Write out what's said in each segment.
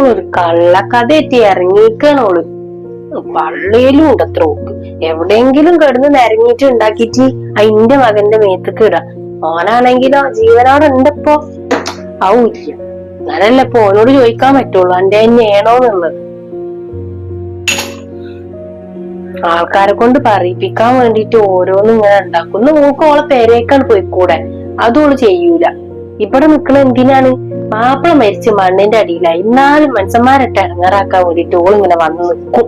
ഒരു കള്ളക്കഥയെത്തി ഇറങ്ങിക്കണോൾ പള്ളിയിലും ഉണ്ട് അത്ര ഓക്ക്. എവിടെയെങ്കിലും കിടന്ന് നിരങ്ങിട്ട് ഉണ്ടാക്കിട്ട് അതിന്റെ മകന്റെ മേത്തക്ക് ഇടാ. ഓനാണെങ്കിലോ ജീവനോടെ ഉണ്ടപ്പോ? ആവൂല്ല ഞാനല്ല ഇപ്പൊ ഓനോട് ചോദിക്കാൻ പറ്റുള്ളൂ. എന്റെ തന്നെയാണോന്നുള്ളത് ആൾക്കാരെ കൊണ്ട് പറയിപ്പിക്കാൻ വേണ്ടിട്ട് ഓരോന്നും ഇങ്ങനെ ഉണ്ടാക്കുന്നു നോക്ക് ഓളെ പേരേക്കാണ് പോയിക്കൂടെ. അതും ഓൾ ചെയ്യൂല. ഇവിടെ നിക്കണ എന്തിനാണ്? മാപ്പിള മരിച്ച് മണ്ണിന്റെ അടിയിലായി. എന്നാലും മനുഷ്യന്മാരൊക്കെ ഇറങ്ങാറാക്കാൻ വേണ്ടിട്ട് ഓളിങ്ങനെ വന്ന് നിൽക്കും.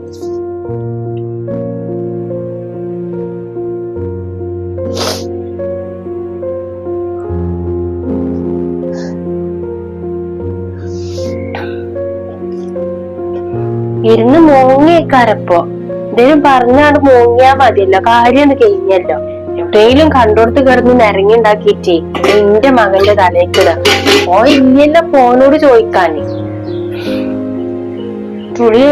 ഇരുന്ന് മോങ്ങിയേക്കാരപ്പോ. എന്തേലും പറഞ്ഞാണ് മോങ്ങിയാ മതിയല്ലോ. കാര്യം കഴിഞ്ഞല്ലോ. എവിടെയെങ്കിലും കണ്ടോടത്ത് കിടന്ന് നിരങ്ങി ഉണ്ടാക്കിയിട്ടേ എന്റെ മകന്റെ തലേക്കിട ഓ ഇല്ലല്ലോ ഫോനോട് ചോദിക്കാന് തുളി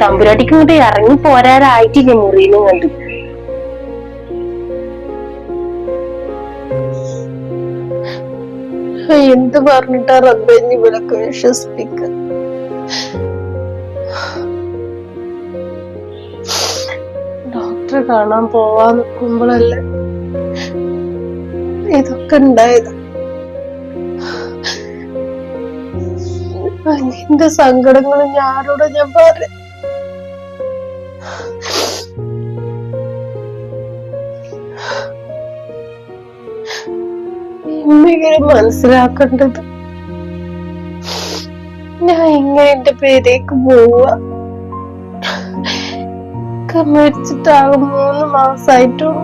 തമ്പുരാട്ടിക്ക് ഇങ്ങോട്ട് ഇറങ്ങി പോരാറായിട്ടില്ല മുറിയിലും കണ്ട് എന്ത് പറഞ്ഞിട്ടാ റബ്ബെ വിളക്ക് വിശ്വസിപ്പിക്ക ഡോക്ടറെ കാണാൻ പോവാൻ നിൽക്കുമ്പോഴല്ലേ ഇതൊക്കെ ഉണ്ടായത്. എന്റെ സങ്കടങ്ങൾ ഞാനോട് ഞാൻ പറയാം? ഇങ്ങനെ മനസ്സിലാക്കേണ്ടത് ഞാൻ എങ്ങനെ എന്റെ പേരേക്ക് പോവുക ഒക്കെ മരിച്ചിട്ടാകും മൂന്ന് മാസായിട്ടുള്ളൂ.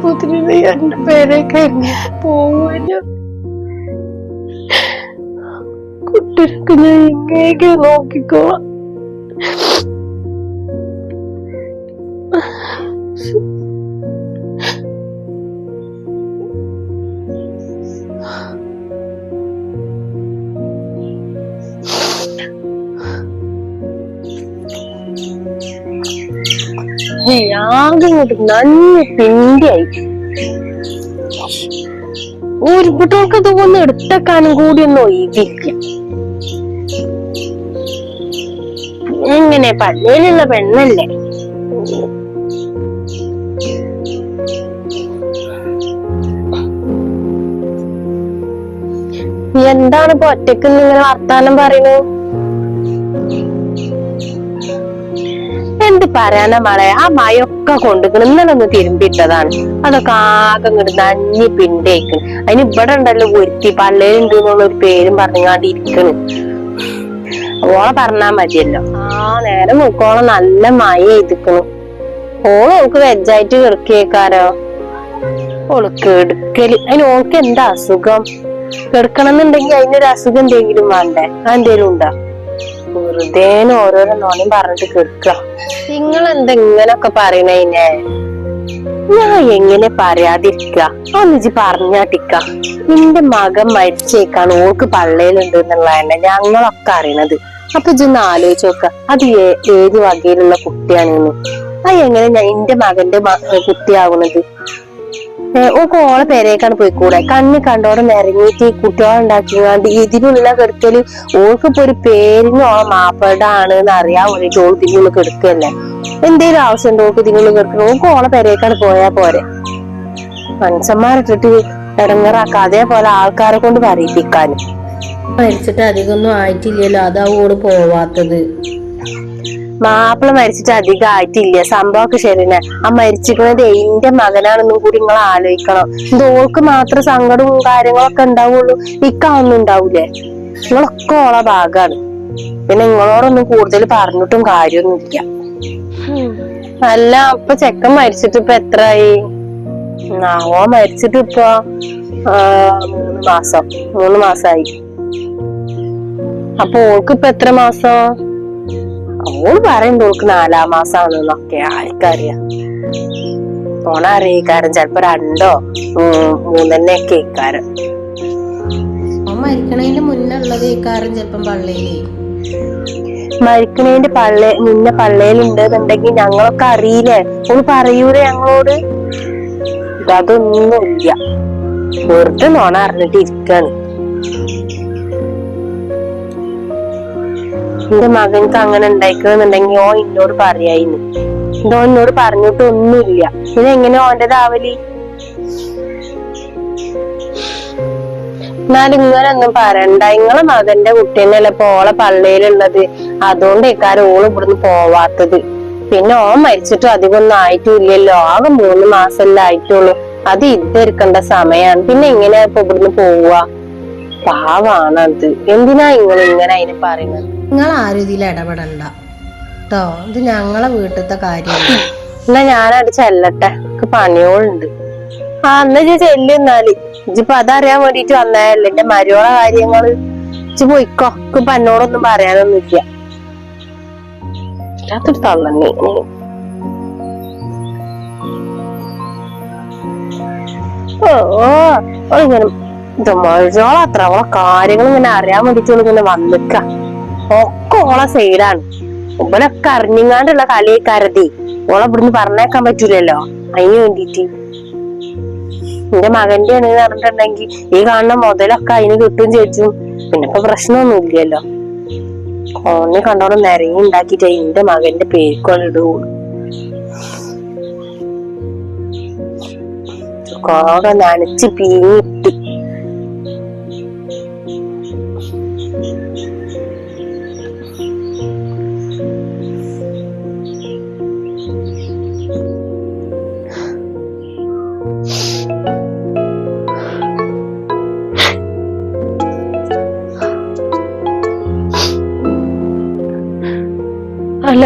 പുതിരി എന്റെ പേരെ എങ്ങനെ പോവാനും? കുട്ടികൾക്ക് ഞാൻ ഇങ്ങനെയൊക്കെ നോക്കിക്കോളാം. ആകെ ഇങ്ങോട്ട് നന്ദി പിണ്ടിയായി കുട്ടികൾക്ക് തോന്നുന്നു എടുത്തേക്കാനും കൂടി ഒന്ന് ഒഴിവില്ല. എങ്ങനെ പള്ളിയിലുള്ള പെണ്ണല്ലേ? എന്താണ് ഇപ്പൊ ഒറ്റയ്ക്ക് നിങ്ങൾ വർത്താനം പറയുന്നത്? എന്ത് പറയാനാ മളെ? ആ മയൊക്കെ കൊണ്ടുക്കണ് ഇന്നലെ ഒന്ന് തിരുമ്പിട്ടതാണ് അതൊക്കെ ആകെ ഇങ്ങോട്ട് നഞ്ഞി പിണ്ടേക്കണ്. അതിന് ഇവിടെ ഉണ്ടല്ലോ ഒരുത്തി പള്ളേലുണ്ട് എന്നുള്ള ഒരു പേരും പറഞ്ഞാണ്ട് ഇരിക്കണ് ഓളെ പറഞ്ഞാ മതിയല്ലോ. ആ നേരം നോക്കോളെ നല്ല മഴ എഴുതിക്കണു ഓൾ ഓൾക്ക് വെജായിട്ട് കിടക്കിയേക്കാരോ ഓൾ കെടുക്കൽ. അതിന് ഓൾക്ക് എന്താ അസുഖം? കിടക്കണമെന്നുണ്ടെങ്കിൽ അതിനൊരു അസുഖം എന്തെങ്കിലും വേണ്ടേ? അതെന്തേലും ഉണ്ടാ? വെറുതെ ഓരോരോ നോണയും പറഞ്ഞിട്ട് കേൾക്കുക നിങ്ങൾ എന്താ ഇങ്ങനൊക്കെ പറയണേനെ ഞാൻ എങ്ങനെ പറയാതിരിക്ക? ഒന്നിച്ച് പറഞ്ഞാട്ടിക്ക. നിന്റെ മകൻ മരിച്ചേക്കാണ് ഓൾക്ക് പള്ളയിലുണ്ട് എന്നുള്ളതന്നെ ഞങ്ങളൊക്കെ അറിയണത്. അപ്പൊ ഇജൊന്ന് ആലോചിച്ച് നോക്ക. അത് ഏത് വകയിലുള്ള കുട്ടിയാണെന്ന്. അത് എങ്ങനെ ഞാൻ എന്റെ മകന്റെ കുട്ടിയാവുന്നത് ഓക്ക് ഓളെ പേരേക്കാണ് പോയിക്കൂടെ? കണ്ണി കണ്ടോടെ നിറങ്ങിയിട്ട് ഈ കുട്ടികളുണ്ടാക്കിങ്ങാണ്ട് ഇതിനുള്ള കെടുക്കൽ ഓൾക്ക് ഇപ്പൊ ഒരു പേരിന് ഓളെ മാപ്പടാണ് എന്ന് അറിയാൻ വേണ്ടിട്ട് ഓൾക്ക് ഇതിനുള്ള കെടുക്കല്ലേ? എന്തേലും ആവശ്യമുണ്ടോ ഓൾക്ക് ഇതിനുള്ള കെടുക്കണം? ഓക്ക് ഓളെ പേരേക്കാണ് പോയാ പോരെ. മനുഷ്യന്മാരിട്ടിട്ട് ഇടങ്ങറാക്ക. അതേപോലെ ആൾക്കാരെ കൊണ്ട് പറയിപ്പിക്കാനും. മരിച്ചിട്ട് അധികമൊന്നും ആയിട്ടില്ലല്ലോ. അതാ ഓട് പോവാത്തത്. മാപ്പിള മരിച്ചിട്ട് അധികം ആയിട്ടില്ല. സംഭവമൊക്കെ ശരിയാണ് ആ മരിച്ചിരിക്കുന്നത് എന്റെ മകനാണെന്നും കൂടി നിങ്ങൾ ആലോചിക്കണം. ഇത് ഓൾക്ക് മാത്രം സങ്കടവും കാര്യങ്ങളൊക്കെ ഉണ്ടാവുള്ളൂ. ഇക്കൊന്നും ഉണ്ടാവൂലേ? നിങ്ങളൊക്കെ ഓളെ ഭാഗമാണ് പിന്നെ നിങ്ങളോടൊന്നും കൂടുതൽ പറഞ്ഞിട്ടും കാര്യമൊന്നുമില്ല. അല്ല അപ്പൊ ചെക്കൻ മരിച്ചിട്ട് ഇപ്പൊ എത്രയായി? ഓ മരിച്ചിട്ട് ഇപ്പൊ മൂന്ന് മാസം. മൂന്ന് മാസായി. അപ്പൊ ഓൾക്ക് ഇപ്പൊ എത്ര മാസം? ഓൾ പറയുമ്പോൾ ഓൾക്ക് നാലാം മാസാണെന്നൊക്കെ ആർക്കറിയാം. ഓണറിയിക്കാരൻ ചെലപ്പോ രണ്ടോ മൂന്നെണ്ണ ഒക്കെ ഇക്കാരം അവൻ മരിക്കണതിന്റെ മുന്നേ ഉള്ളത് ഇക്കാരൻ ചെലപ്പം പള്ളിയിലേ. മരിക്കണേന്റെ പള്ളേ മുന്നേ പള്ളേലുണ്ട് എന്നുണ്ടെങ്കിൽ ഞങ്ങളൊക്കെ അറിയില്ലേ? ഓൾ പറയൂലേ ഞങ്ങളോട്? അതൊന്നുമില്ല. വെറുതെ നോണ അറിഞ്ഞിട്ട് ഇരിക്കാണ് എന്റെ മകൻക്ക് അങ്ങനെ ഉണ്ടായിക്കണെന്നുണ്ടെങ്കിൽ ഓ എന്നോട് പറയായിന്ന് ഇതോ എന്നോട് പറഞ്ഞിട്ട് ഒന്നുമില്ല. പിന്നെ ഇതെങ്ങനെ ഓന്റേതാവലി? എന്നാലും ഇങ്ങനൊന്നും പറയണ്ട. ഇങ്ങളെ മകന്റെ കുട്ടീനല്ലേ ഇപ്പൊ ഓളെ പള്ളിയിലുള്ളത്. അതുകൊണ്ട് ഇക്കാരം ഓൾ ഇവിടുന്ന് പോവാത്തത്. പിന്നെ ഓൻ മരിച്ചിട്ടും അധികമൊന്നും ആയിട്ടില്ലല്ലോ. ആകെ മൂന്ന് മാസമല്ലേ ആയിട്ടുള്ളൂ. അത് ഇതെടുക്കേണ്ട സമയാണ്. പിന്നെ എങ്ങനെയാ ഇപ്പൊ ഇവിടുന്ന് പോവുക പാവാണത്. എന്തിനാ നിങ്ങൾ ഇങ്ങനെ അതിന് പറയുന്നത്? നിങ്ങൾ ആരും ഇതിൽ ഇടപെടണ്ട. കേട്ടോ ഇത് ഞങ്ങളെ വീട്ടിലത്തെ കാര്യമാണ് എന്നാ ഞാനവിടെ ചെല്ലട്ടെ. എനിക്ക് പണിയോളുണ്ട്. ആ എന്നാ ഇജ്ജ് ചെല്ലു എന്നാൽ. ഇജ്ജിപ്പൊ അതറിയാൻ വേണ്ടിട്ട് വന്നതല്ലേ. എന്റെ മരുവള കാര്യങ്ങൾ ഇജ്ജ് പോയിക്കോ. എനിക്ക് ഇപ്പൊ എന്നോടൊന്നും പറയാനൊന്നുമില്ല. ഇല്ലാത്തൊരു തള്ളന്നെ ഓ ഓ ഇങ്ങനെ മരുവള അത്ര ഓളെ കാര്യങ്ങൾ ഇങ്ങനെ അറിയാൻ വേണ്ടിട്ട് ഓൾ ഇങ്ങനെ വന്നിക്ക. ഒക്കെ ഓളെ സൈഡാണ് ഇവലൊക്കെ അറിഞ്ഞിങ്ങാണ്ടുള്ള കലയെ കരുതി ഓളെ ഇവിടുന്ന് പറഞ്ഞേക്കാൻ പറ്റൂലല്ലോ. അതിന് വേണ്ടിട്ട് എന്റെ മകന്റെ ആണ് പറഞ്ഞിട്ടുണ്ടെങ്കിൽ ഈ കാണുന്ന മുതലൊക്കെ അതിന് കിട്ടും ചേച്ചു. പിന്നെ ഇപ്പൊ പ്രശ്നമൊന്നും ഇല്ലല്ലോ ഓണി കണ്ടോളം നിരങ്ങി ഉണ്ടാക്കിട്ട് എന്റെ മകന്റെ പേരുക്കൊള്ളിടുള്ളൂ കോക നനച്ച് പീങ്ങിട്ട്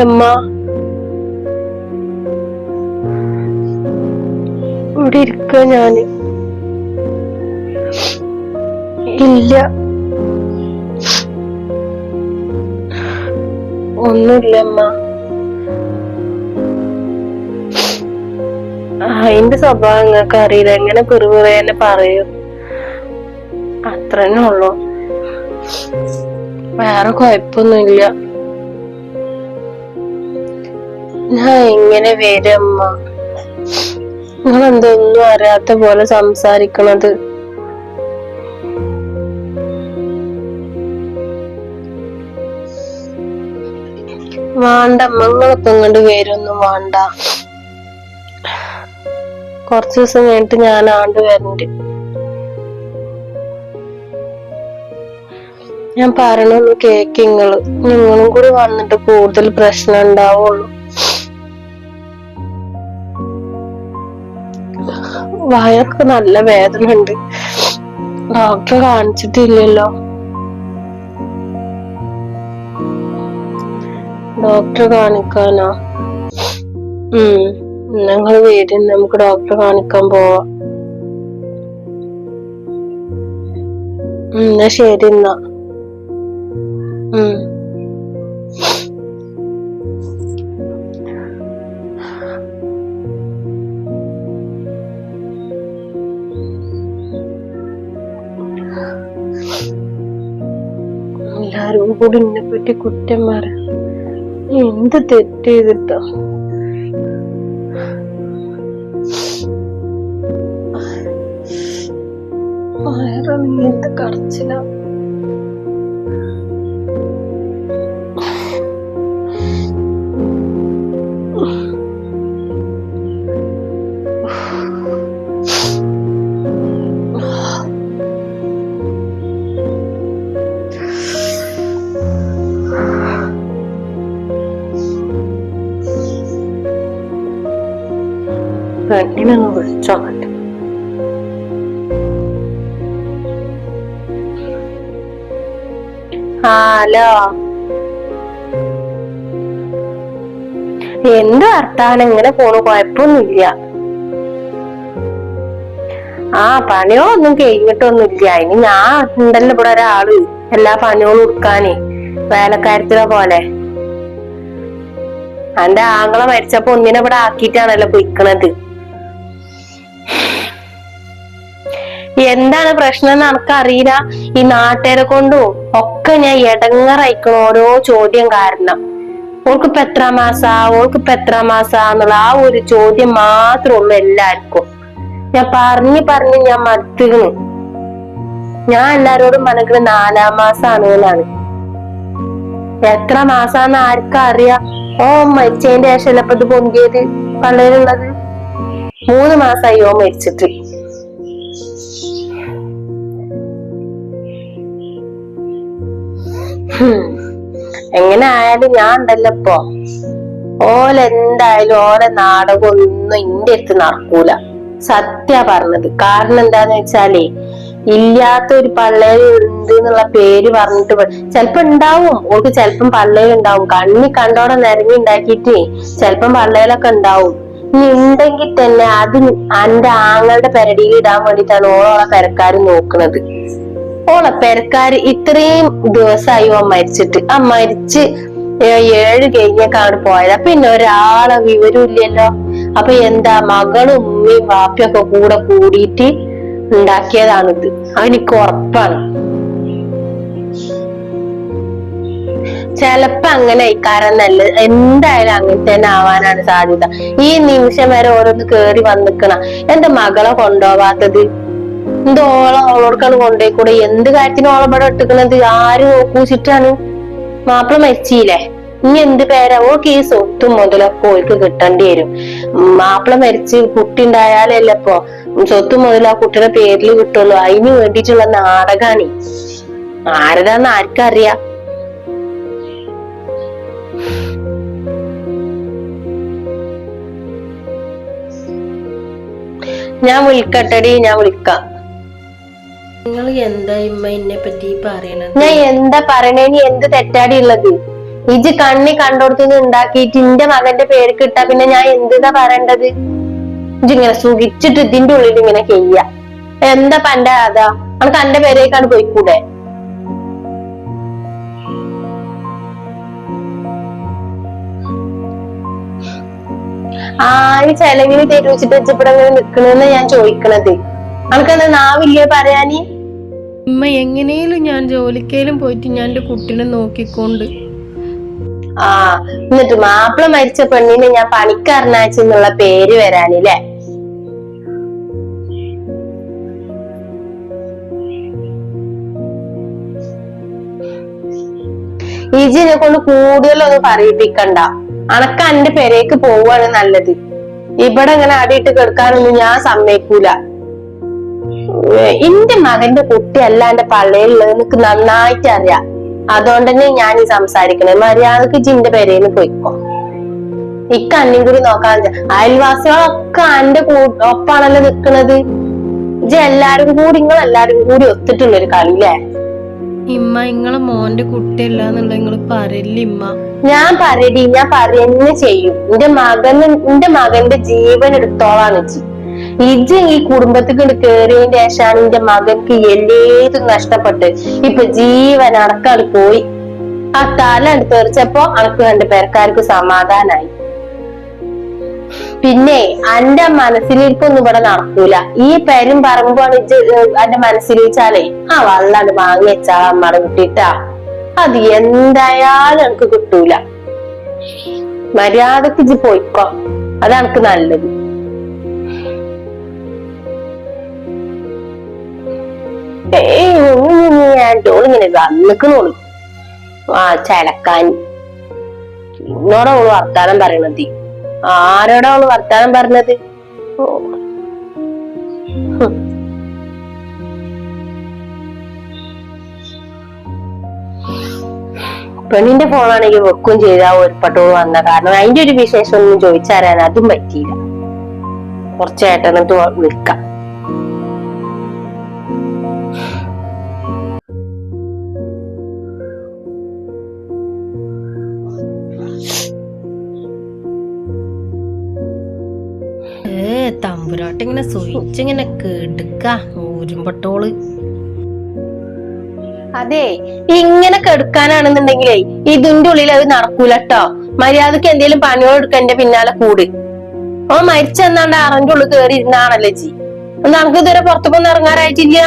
അല്ലമ്മ ഇവിടെ ഇരിക്ക ഞാൻ. ഇല്ല. ഒന്നുമില്ല അമ്മ അതിന്റെ സ്വഭാവം നിങ്ങൾക്ക് അറിയില്ല. എങ്ങനെ പിറുപിറയെന്നെ പറയൂ? അത്രന്നെ ഉള്ളു. വേറെ കുഴപ്പമൊന്നുമില്ല. ഞാൻ എങ്ങനെ വരമ്മ നിങ്ങൾ എന്തൊന്നും അറിയാത്ത പോലെ സംസാരിക്കണത്. വേണ്ട നിങ്ങളിപ്പോ ഇങ്ങോട്ട് വരുമൊന്നും വേണ്ട. കുറച്ച് ദിവസം കഴിഞ്ഞിട്ട് ഞാൻ ആണ്ട് വരണ്ട്. ഞാൻ പറയണൊന്ന് കേക്ക് നിങ്ങൾ. നിങ്ങളും കൂടി വന്നിട്ട് കൂടുതൽ പ്രശ്നം ഉണ്ടാവുള്ളൂ. വയറൊക്കെ നല്ല വേദന ഉണ്ട്. ഡോക്ടറെ കാണിച്ചിട്ടില്ലല്ലോ. ഡോക്ടറെ കാണിക്കാനോ? ഉം ഞങ്ങൾ വീട്ടിൽ നമുക്ക് ഡോക്ടറെ കാണിക്കാൻ പോവാം. എന്നാ ശരി എന്നാ. ഉം. കൂടി എന്നെ പറ്റി കുറ്റം മാറി. എന്ത് തെറ്റ് ചെയ്തിട്ടാ? ഹലോ എന്ത് വർത്താനം? ഇങ്ങനെ പോണു. കൊഴപ്പൊന്നുമില്ല ആ പണികളൊന്നും കഴിഞ്ഞിട്ടൊന്നുമില്ല. ഇനി ഞാൻ ഉണ്ടല്ലോ ഇവിടെ ഒരാൾ. എല്ലാ പണികളും എടുക്കാനേ വേലക്കാരത്തിനെ പോലെ. എന്റെ ആങ്ങളെ മരിച്ചപ്പോ ഒന്നിനെ ഇവിടെ ആക്കിയിട്ടാണല്ലോ പൊയ്ക്കണത്. എന്താണ് പ്രശ്നം എന്ന് എനിക്കറിയില്ല ഈ നാട്ടുകാരെ കൊണ്ടും ഒക്കെ ഞാൻ ഇടങ്ങറയിക്കണ ഓരോ ചോദ്യം കാരണം. ഓൾക്ക് ഇപ്പൊ എത്ര മാസാ? ഓൾക്ക് ഇപ്പൊ എത്ര മാസാ എന്നുള്ള ആ ഒരു ചോദ്യം മാത്രമേ ഉള്ളൂ എല്ലാവർക്കും ഞാൻ പറഞ്ഞു പറഞ്ഞു ഞാൻ മടുത്തിരുന്നു ഞാൻ എല്ലാരോടും പറഞ്ഞിട്ട് നാലാം മാസാണ് എന്നാണ്. എത്ര മാസാന്ന് ആർക്കും അറിയാം ഓ മരിച്ചതിന്റെ ശേഷം ഇപ്പൊ ഇത് പൊന്തിയത്? പള്ളിയിലുള്ളത് മൂന്ന് മാസായി ഓ മരിച്ചിട്ട്. എങ്ങനെ ആയാലും ഞാൻ ഉണ്ടല്ലോ ഇപ്പൊ. ഓലെന്തായാലും ഓരെ നാടകം ഒന്നും ഇന്റെ അടുത്ത് നടക്കൂല. സത്യ പറഞ്ഞത്. കാരണം എന്താന്ന് വെച്ചാലേ ഇല്ലാത്ത ഒരു പള്ളേരി ഉണ്ട് എന്നുള്ള പേര് പറഞ്ഞിട്ട് ചെലപ്പോ ഉണ്ടാവും ഓൾക്ക് ചെലപ്പം പള്ളേൽ ഉണ്ടാവും കണ്ണി കണ്ടോടെ നിരങ്ങി ഉണ്ടാക്കിയിട്ട് ചെലപ്പം പള്ളേലൊക്കെ ഉണ്ടാവും ഇനി ഉണ്ടെങ്കിൽ തന്നെ അത് എന്റെ ആങ്ങളുടെ പെരടിയിൽ ഇടാൻ വേണ്ടിയിട്ടാണ് ഓളോളെ പെരക്കാരും നോക്കുന്നത് ഓളെ പെരക്കാര് ഇത്രയും ദിവസമായി ഓ മരിച്ചിട്ട്. ആ മരിച്ച് ഏഴ് കഴിഞ്ഞേക്കാണ് പോയത്. പിന്നെ ഒരാളെ വിവരമില്ലല്ലോ. അപ്പൊ എന്താ മകളും ഉമ്മയും വാപ്പിയൊക്കെ കൂടെ കൂടിയിട്ട് ഉണ്ടാക്കിയതാണിത്. അവനിക്ക് ഉറപ്പാണ്. ചെലപ്പോ അങ്ങനെ ഇക്കാരം നല്ല എന്തായാലും അങ്ങനെ തന്നെ ആവാനാണ് സാധ്യത. ഈ നിമിഷം വരെ ഓരോന്ന് കേറി വന്നിക്കണ. എന്റെ മകളെ കൊണ്ടുപോവാത്തത്? എന്ത് അവളോടക്കാണ് കൊണ്ടുപോയി കൂടെ എന്ത് കാര്യത്തിനും ഓളപ്പെടെ ഇട്ടിക്കണത് ആര് നോക്കൂച്ചിട്ടാണ് മാപ്പിള മരിച്ചില്ലേ ഇനി എന്ത് പേരാ? ഓ കേസ് ഒത്തും മുതലൊക്കെ ഓൾക്ക് കിട്ടേണ്ടി വരും. മാപ്പിള മരിച്ച് കുട്ടി ഉണ്ടായാലല്ലേ ഇപ്പൊ? സ്വത്തും മുതൽ ആ കുട്ടിയുടെ പേരിൽ കിട്ടുള്ളൂ. അതിന് വേണ്ടിയിട്ടുള്ള നാടകാണ്. ആരതാന്ന് ആർക്കറിയാം? ഞാൻ വിളിക്കട്ടെടി ഞാൻ വിളിക്കാം. നിങ്ങൾ എന്താ ഇമ്മ എന്നെ പറ്റി പറയണത്? ഞാൻ എന്താ പറയണേനി എന്ത് തെറ്റാടി ഉള്ളത്? ഇജ് കണ്ണി കണ്ടോടത്തുനിന്ന് ഉണ്ടാക്കിയിട്ട് ഇന്റെ മകന്റെ പേര് കിട്ടാ പിന്നെ ഞാൻ എന്താ പറയേണ്ടത്? ഇങ്ങനെ സുഖിച്ചിട്ട് ഇതിന്റെ ഉള്ളിൽ ഇങ്ങനെ ചെയ്യ എന്താ പണ്ട അതാ? അവൾക്ക് എന്റെ പേരേക്കാണ് പോയിക്കൂടെ? ആര് ചെലവിന് തെരുവിച്ചിട്ട് വെച്ചപ്പോഴെ നിക്കണെന്ന് ഞാൻ ചോദിക്കണത്? അവൾക്ക് എന്താ നാവില്ലേ പറയാന്? ഇമ്മ എങ്ങനെയും ഞാൻ ജോലിക്കേലും പോയിട്ട് ഞാൻ എന്റെ കുട്ടീനെ നോക്കിക്കൊണ്ട്. ആ എന്നിട്ട് മാപ്പിള മരിച്ച പെണ്ണിനെ ഞാൻ പണിക്കാരനാച്ചെന്നുള്ള പേര് വരാനില്ലേ? ഇജിനെ കൊണ്ട് കൂടുതലൊന്നും പറയിപ്പിക്കണ്ട. അണക്ക എന്റെ പെരേക്ക് പോവാണ് നല്ലത്. ഇവിടെ ഇങ്ങനെ അടിയിട്ട് കിടക്കാനൊന്നും ഞാൻ സമ്മതിക്കൂല. എന്റെ മകന്റെ കുട്ടിയല്ല എന്റെ പള്ളിയിലുള്ളത് എനിക്ക് നന്നായിട്ട് അറിയാം. അതുകൊണ്ട് തന്നെ ഞാൻ ഈ സംസാരിക്കണേ. മര്യാദയ്ക്ക് ജിന്റെ പെരേന്ന് പോയിക്കോ ഇക്ക അന്നും കൂടി നോക്കാൻ വെച്ചാ. അയൽവാസികളൊക്കെ എന്റെ ഒപ്പാണല്ലോ നിക്കണത്. ഇജ് എല്ലാരും കൂടി നിങ്ങൾ എല്ലാരും കൂടി ഒത്തിട്ടുള്ളൊരു അല്ലേ ഇമ്മ ഇങ്ങളെ മോന്റെ കുട്ടിയല്ല എന്നുള്ള നിങ്ങൾ പറയില്ല ഇമ്മ? ഞാൻ പറയടി ഞാൻ പറയുന്ന ചെയ്യും. എന്റെ മകന് എന്റെ മകന്റെ ജീവൻ എടുത്തോളാണ് ഇജ് ഇജ് ഈ കുടുംബത്തിൽ കേറിയതിന്റെ ശേഷമാണ് എന്റെ മകൻക്ക് എല്ലേതും നഷ്ടപ്പെട്ട്. ഇപ്പൊ ജീവൻ അടക്കാട് പോയി. ആ തല തെറിച്ചപ്പോ അനക്ക് രണ്ട് പേർക്കാർക്ക് സമാധാനായി. പിന്നെ അന്റെ മനസ്സിലിരിപ്പൊന്നും ഇവിടെ നടക്കൂല. ഈ പേരും പറയുമ്പോണ് എന്റെ മനസ്സിലിച്ചാലേ ആ വള്ളാണ്ട് വാങ്ങി വെച്ചാ അമ്മടെ കിട്ടിട്ടാ. അത് എന്തായാലും എനിക്ക് കിട്ടൂല. മര്യാദയ്ക്ക് ഇജ് പോയിക്കോ. അതാണ് നല്ലത്. ഏട്ടോളിങ്ങനെ വന്നിക്കണോളൂ ആ ചലക്കാൻ. എന്നോടാ അവൾ വർത്താനം പറയണത്. ആരോടാ അവൾ വർത്താനം പറഞ്ഞത്. പെണ്ണിന്റെ ഫോണാണെങ്കിൽ വെക്കും ചെയ്താ ഒരുപട്ടോട് വന്ന കാരണം അതിന്റെ ഒരു വിശേഷം ഒന്നും ചോദിച്ചറിയാൻ അതും പറ്റിയില്ല. കുറച്ചായിട്ട് എന്നിട്ട് തമ്പുരാട്ട് ഇങ്ങനെ സൂയിച്ചിങ്ങനെ കെടുക്ക ഊരുമ്പട്ടോൾ. അതെ ഇങ്ങനെ കെടുക്കാനാണെന്നുണ്ടെങ്കിലേ ഇതിന്റെ ഉള്ളിൽ അത് നടക്കൂലട്ടോ. മര്യാദയ്ക്ക് എന്തേലും പണിയോ എടുക്കന്റെ പിന്നാലെ കൂട്. ഓ മരിച്ചെന്നാണ്ട് അറന്റെ ഉള്ളിൽ കേറി ഇരുന്നാണല്ലേ ജി നമുക്ക് ഇതുവരെ പുറത്തു പോകുന്ന ഇറങ്ങാറായിട്ടില്ല.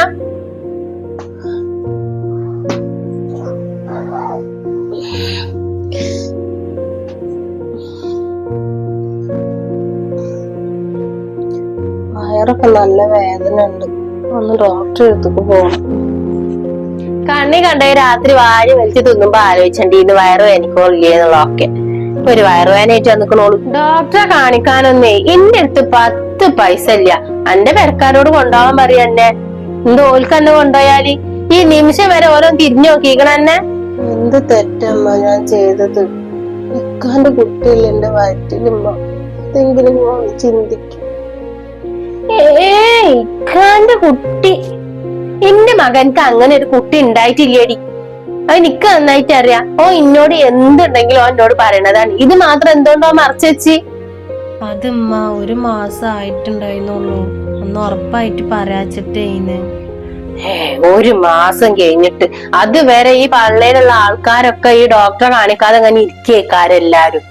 നല്ല വേദന ഉണ്ട്. ഒന്ന് ഡോക്ടറെ അടുത്തേക്ക് പോകണം കണ്ണി കണ്ടേ രാത്രി വാരി വലിച്ചു തിന്നുമ്പോ ആലോചിച്ചണ്ടി ഇന്ന് എന്നുള്ളതൊക്കെ. ഇപ്പൊ ഒരു വയറുവേനായിട്ട് വന്നിക്കണോളൂ. ഡോക്ടറെ കാണിക്കാനൊന്നേ എന്റെ അടുത്ത് പത്ത് പൈസ ഇല്ല. എന്റെ പെരക്കാരോട് കൊണ്ടുപോകാൻ പറയന്നെ എന്ത് ഓൽക്കന്നെ കൊണ്ടുപോയാൽ? ഈ നിമിഷം വരെ ഓരോ തിരിഞ്ഞു നോക്കിക്കണെന്നെ എന്ത് തെറ്റമ്മ ഞാൻ ചെയ്തത്? ഇക്കാന്റെ കുട്ടിയല്ലേ എന്റെ വയറ്റിലുമ്മ. എന്തെങ്കിലും ചിന്തിക്കും. ഏയ് ഇക്കാന്റെ കുട്ടി. എന്റെ മകൻക്ക് അങ്ങനെ ഒരു കുട്ടി ഉണ്ടായിട്ടില്ലേടി. അത് നിക്ക് നന്നായിട്ട് അറിയാം. ഓ എന്നോട് എന്തുണ്ടെങ്കിലും ഓ എന്നോട് പറയണതാണ്. ഇത് മാത്രം എന്തുകൊണ്ടോ മറച്ചേച്ചി അതമ്മ ഒരു മാസം ആയിട്ടുണ്ടായിരുന്നുള്ളൂ. ഒന്ന് ഉറപ്പായിട്ട് പറയാച്ചിട്ടേന്ന് ഒരു മാസം കഴിഞ്ഞിട്ട്. അതുവരെ ഈ പള്ളയിലുള്ള ആൾക്കാരൊക്കെ ഈ ഡോക്ടറെ കാണിക്കാതെ അങ്ങനെ ഇരിക്കേക്കാരെല്ലാരും.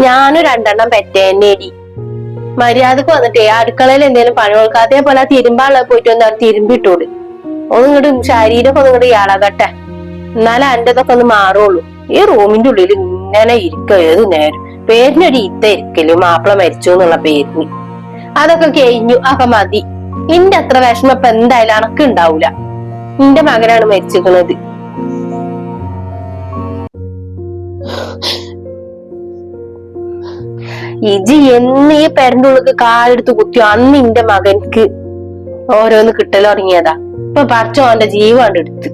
ഞാനും രണ്ടെണ്ണം പെറ്റേന്നേടി മര്യാദയ്ക്ക് വന്നിട്ടേ അടുക്കളയിൽ എന്തെങ്കിലും പണി കൊടുക്കാം അതേപോലെ ആ തിരുമ്പാളെ പോയിട്ട് ഒന്ന് തിരുമ്പിട്ടോളി തിരുമ്പിട്ടോളൂ. ഒന്ന് ഇങ്ങോട്ട് ശരീരമൊക്കെ ഒന്ന് ഇങ്ങോട്ട് ഇളകട്ടെ. എന്നാലേ എന്റെതൊക്കെ ഒന്ന് മാറുള്ളൂ. ഈ റൂമിന്റെ ഉള്ളിൽ ഇങ്ങനെ ഇരിക്കുക ഏത് നേരം. പേരിനൊരു ഇത്ത ഇരിക്കലും മാപ്പിള മരിച്ചു എന്നുള്ള പേരിന്. അതൊക്കെ കഴിഞ്ഞു അപ്പൊ മതി. ഇന്റെ അത്ര വിഷമം ഇപ്പൊ എന്തായാലും അണക്ക് ഉണ്ടാവൂല. നിന്റെ മകനാണ് മരിച്ചിരിക്കുന്നത് ഇജി എന്നീ പെരന്റെ കാലെടുത്ത് കുത്തിയോ അന്ന് ഇന്റെ മകൻക്ക് ഓരോന്ന് കിട്ടൽ തുടങ്ങിയതാ. ഇപ്പൊ പറിച്ചോ അവന്റെ ജീവാണ്ട് എടുത്ത്.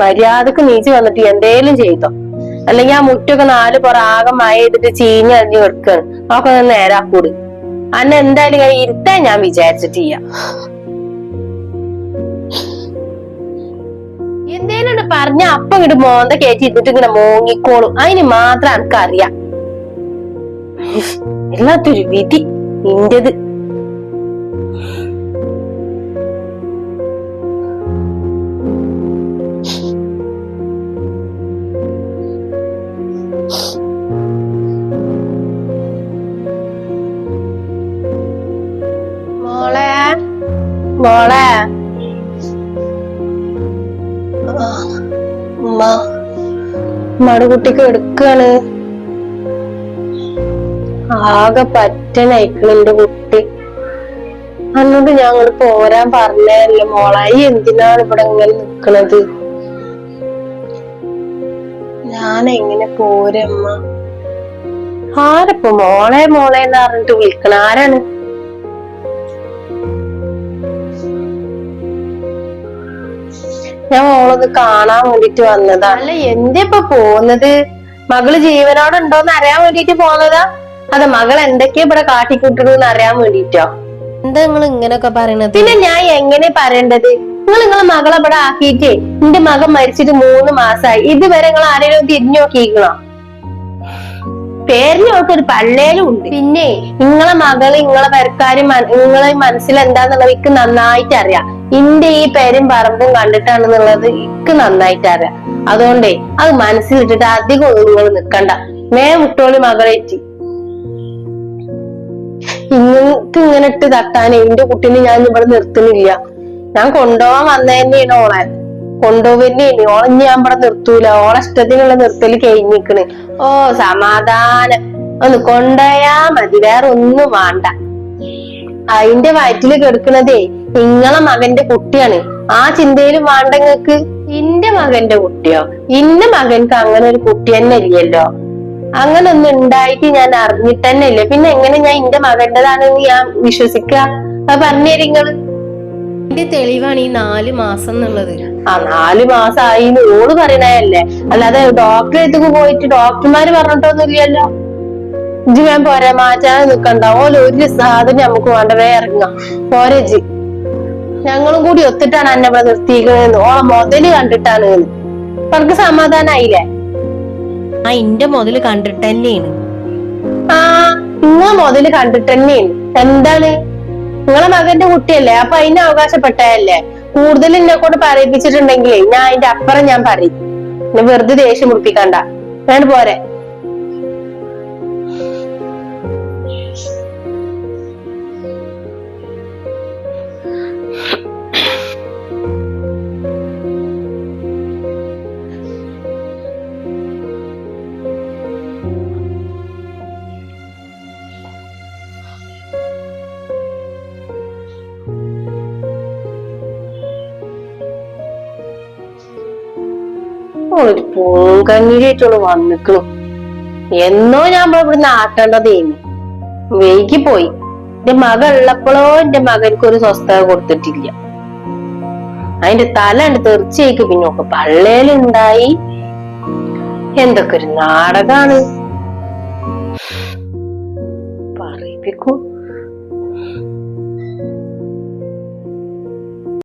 മര്യാദയ്ക്ക് നീച്ച് വന്നിട്ട് എന്തേലും ചെയ്തോ. അല്ലെങ്കിൽ ആ മുറ്റൊക്കെ നാല് പുറ ആകെ മഴ ചെയ്തിട്ട് ചീഞ്ഞറിഞ്ഞു കിടക്കാണ്. അതൊക്കെ ഒന്ന് നേരാക്കൂട്. അന്ന എന്തായാലും ഇരുത്താൻ ഞാൻ വിചാരിച്ചിട്ട് ചെയ്യാം എന്തേലും പറഞ്ഞ അപ്പൊ ഇങ്ങോട്ട് മോന്ത കയറ്റി ഇരുന്നിട്ട് ഇങ്ങനെ മോങ്ങിക്കോളും. അതിന് മാത്രം എനിക്കറിയാം എല്ലാത്തൊരു വിധി. ഇന്റത്. ഉമ്മ. കുട്ടിക്ക് എടുക്കാണ്. ആകെ പറ്റനയക്കണ് കുട്ടി. അന്നോട് ഞാൻ അങ്ങോട്ട് പോരാൻ പറഞ്ഞല്ല മോളായി എന്തിനാണ് ഇവിടെ ഇങ്ങനെ നിക്കണത്? ഞാൻ എങ്ങനെ പോരമ്മ? ആരപ്പോ മോളെ മോളെ എന്ന് പറഞ്ഞിട്ട് വിളിക്കണ? ആരാണ്? ഞാൻ മോളൊന്ന് കാണാൻ വേണ്ടിട്ട് വന്നതാ. അല്ല എന്തേ ഇപ്പൊ പോകുന്നത്? മകൾ ജീവനോടെ ഉണ്ടോന്ന് അറിയാൻ വേണ്ടിട്ട് പോന്നതാ? അതെ മകൾ എന്തൊക്കെയാ ഇവിടെ കാട്ടിക്കൂട്ടണെന്ന് അറിയാൻ വേണ്ടിട്ടോ. എന്താ നിങ്ങൾ ഇങ്ങനൊക്കെ പറയണത്? പിന്നെ ഞാൻ എങ്ങനെ പറയേണ്ടത്? നിങ്ങൾ നിങ്ങളെ മകളെ ഇവിടെ ആക്കിയിട്ടേ എന്റെ മകൻ മരിച്ചിട്ട് മൂന്ന് മാസമായി ഇതുവരെ നിങ്ങൾ ആരെങ്കിലും തിരിഞ്ഞു നോക്കിയിരിക്കണോ? പേരിനൊക്കെ ഒരു പള്ളേലും ഉണ്ട്. പിന്നെ? നിങ്ങളെ മകൾ നിങ്ങളെ പെരക്കാരും നിങ്ങളെ മനസ്സിൽ എന്താന്നുള്ളവർക്ക് നന്നായിട്ട് അറിയാം. ഇന്റെ ഈ പേരും പറമ്പും കണ്ടിട്ടാണെന്നുള്ളത് ഇക്ക് നന്നായിട്ട് അറിയാം. അതുകൊണ്ടേ അത് മനസ്സിലിട്ടിട്ട് അധികം നിങ്ങൾ നിക്കണ്ട. മേ വിട്ടോളി മകളേറ്റി. ഇങ്ങക്ക് ഇങ്ങനെ ഇട്ട് തട്ടാനേ എന്റെ കുട്ടീനെ ഞാൻ ഇവിടെ നിർത്തുന്നില്ല. ഞാൻ കൊണ്ടുപോവാൻ വന്നതന്നെയാണ് ഓളെ. കൊണ്ടുപോകുന്നേനി ഓളെ ഞാൻ ഇവിടെ നിർത്തൂല. ഓളെ ഇഷ്ടത്തിനുള്ള നിർത്തൽ കഴിഞ്ഞിക്കണ് ഓ സമാധാനം. ഒന്ന് കൊണ്ടുപോയാ മതി. വേറെ ഒന്നും വേണ്ട. അതിന്റെ വയറ്റിൽ കിടക്കണതേ നിങ്ങളെ മകന്റെ കുട്ടിയാണ്. ആ ചിന്തയിൽ വേണ്ടങ്ങക്ക് ഇന്റെ മകന്റെ കുട്ടിയോ? ഇന്റെ മകൻക്ക് അങ്ങനെ ഒരു കുട്ടി തന്നെ ഇല്ലല്ലോ. അങ്ങനെ ഒന്നും ഉണ്ടായിട്ട് ഞാൻ അറിഞ്ഞിട്ട് തന്നെ ഇല്ല. പിന്നെ എങ്ങനെ ഞാൻ ഇന്റെ മകന്റേതാണെന്ന് ഞാൻ വിശ്വസിക്കുക അത് ഇതിന്റെ തെളിവാണ് ഈ നാല് മാസം എന്നുള്ളത്. ആ നാല് മാസം ആയി ഓൾ പറയണല്ലേ അല്ലാതെ ഡോക്ടറെ അടുത്തേക്ക് പോയിട്ട് ഡോക്ടർമാര് പറഞ്ഞിട്ടൊന്നുമില്ലല്ലോ ഇജ്ജ് ഞാൻ പോരാ മാറ്റാൻ നിക്കണ്ട ഓല ഒരു സാധനം നമുക്ക് വേണ്ട വേറെ ഇറങ്ങാം. പോരെ ജി ഞങ്ങളും കൂടി ഒത്തിട്ടാണ് അന്നെ ഇവിടെ നിർത്തിയിരിക്കണെന്ന്. ഓളെ മുതൽ കണ്ടിട്ടാണ് അവർക്ക് സമാധാനായില്ലേ? ആ ഇന്റെ മുതൽ കണ്ടിട്ട് തന്നെയാണ് ആ ഇങ്ങ മുതൽ കണ്ടിട്ട് തന്നെയാണ് എന്താണ്? നിങ്ങളെ മകന്റെ കുട്ടിയല്ലേ? അപ്പൊ അതിന് അവകാശപ്പെട്ടതല്ലേ? കൂടുതൽ എന്നെ കൊണ്ട് പറയിപ്പിച്ചിട്ടുണ്ടെങ്കിലേ ഞാൻ അതിന്റെ അപ്പുറം ഞാൻ പറയും. വെറുതെ ദേഷ്യം മുടിപ്പിക്കണ്ട ഞാൻ പോരെ. ഒരു പൂങ്കണ്ണിലേറ്റോൾ വന്നിക്കണു. എന്നോ ഞാൻ ഇവിടുന്ന് ആട്ടേണ്ടതേന്ന് വൈകി പോയി. എന്റെ മക ഉള്ളപ്പോഴോ എന്റെ മകൻക്ക് ഒരു സ്വസ്ഥത കൊടുത്തിട്ടില്ല. അതിന്റെ തല ഉണ്ട് തീർച്ചയായിട്ടും പിന്നെ ഒക്കെ പള്ളേലുണ്ടായി. എന്തൊക്കെ ഒരു നാടകാണ്.